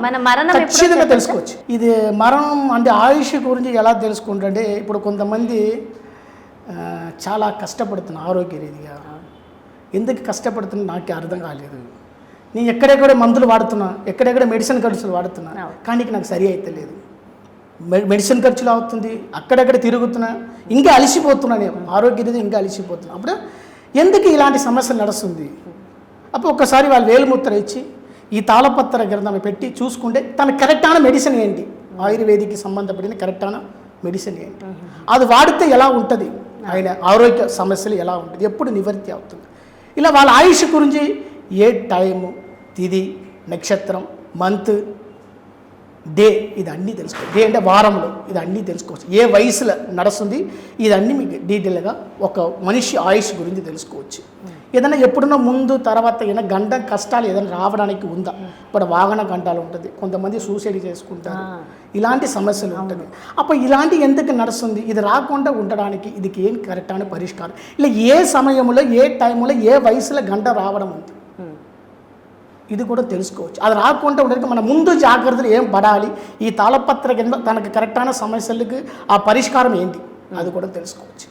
మన మరణం ఎప్పుడో ఖచ్చితంగా తెలుసుకోవచ్చు. ఇది మరణం అంటే ఆయుష్ గురించి ఎలా తెలుసుకుంటే ఇప్పుడు కొంతమంది చాలా కష్టపడుతున్నారు ఆరోగ్య రీతిగా. ఎందుకు కష్టపడుతున్నా నాకే అర్థం కాలేదు. నేను ఎక్కడెక్కడ మందులు వాడుతున్నా ఎక్కడెక్కడ మెడిసిన్ ఖర్చులు వాడుతున్నా కానీ నాకు సరి అయితే లేదు. మె- మెడిసిన్ ఖర్చులు అవుతుంది అక్కడెక్కడ తిరుగుతున్నా ఇంకా అలసిపోతున్నా నేను. ఆరోగ్య రీతిగా ఇంకా అలసిపోతున్నా. అప్పుడు ఎందుకు ఇలాంటి సమస్యలు నడుస్తుంది? అప్పుడు ఒక్కసారి వాళ్ళు వేలుముద్ర ఇచ్చి ఈ తాళపత్ర గ్రంథం పెట్టి చూసుకుంటే తన కరెక్టాన మెడిసిన్ ఏంటి? ఆయుర్వేదిక్కి సంబంధపడిన కరెక్టాన మెడిసిన్ ఏంటి? అది వాడితే ఎలా ఉంటుంది? ఆయన ఆరోగ్య సమస్యలు ఎలా ఉంటుంది? ఎప్పుడు నివృత్తి అవుతుంది? ఇలా వాళ్ళ ఆయుష్ గురించి ఏ టైము తిది నక్షత్రం మంత్ డే ఇది అన్నీ తెలుసుకోవచ్చు డే అంటే వారంలో ఇది అన్నీ తెలుసుకోవచ్చు ఏ వయసులో నడుస్తుంది ఇదన్నీ మీకు డీటెయిల్గా ఒక మనిషి ఆయుష్ గురించి తెలుసుకోవచ్చు. ఏదైనా ఎప్పుడన్నా ముందు తర్వాత ఏదైనా గంట కష్టాలు ఏదైనా రావడానికి ఉందా? ఇప్పుడు వాహన గంటాలు ఉంటుంది కొంతమంది సూసైడ్ చేసుకుంటారు. ఇలాంటి సమస్యలు ఉంటుంది. అప్పుడు ఇలాంటి ఎందుకు నడుస్తుంది? ఇది రాకుండా ఉండడానికి ఇది ఏం కరెక్ట్ అని పరిష్కారం? ఇలా ఏ సమయంలో ఏ టైంలో ఏ వయసులో గంట రావడం ఉంది ఇది కూడా తెలుసుకోవచ్చు. అది రాకుండా ఉండడానికి మన ముందు జాగ్రత్తలు ఏం పడాలి? ఈ తాళపత్ర కింద తనకు కరెక్ట్ అయిన సమస్యలకు ఆ పరిష్కారం ఏంటి? అది కూడా తెలుసుకోవచ్చు.